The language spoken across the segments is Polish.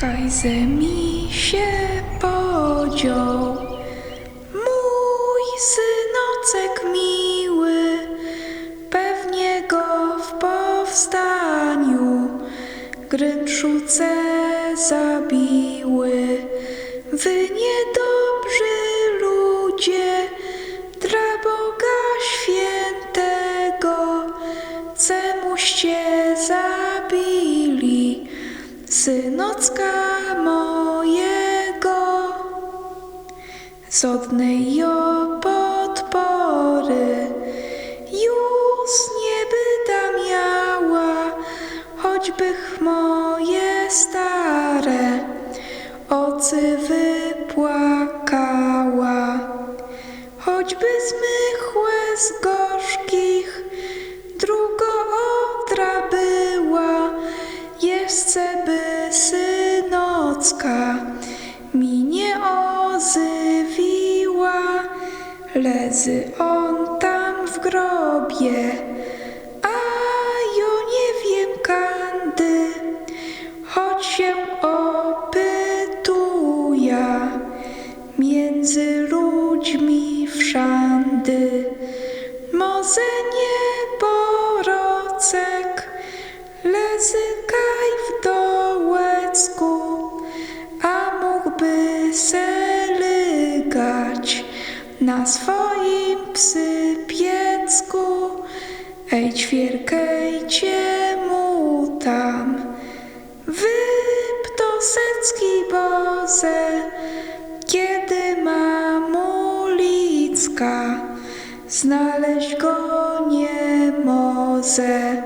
Kajze mi się podział, mój synocek miły, pewnie go w powstaniu gryczuce zabiły. Wy niedobrzy ludzie, dla Boga świętego, cemuście zabili synocka mojego. Z odnej jo podpory już nie byda miała, choćbych moje stare ocy wypłakała. Choćby zmychłe z Lezy on tam w grobie, a jo nie wiem kandy, choć się opytuja między ludźmi wszandy. Może nie borocek, lezykaj w dołecku, a mógłby se lygać na swoim psy piecku. Ej, ćwierkejcie mu tam, wyptosecki boze, kiedy ma mulicka, znaleźć go nie może.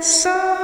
so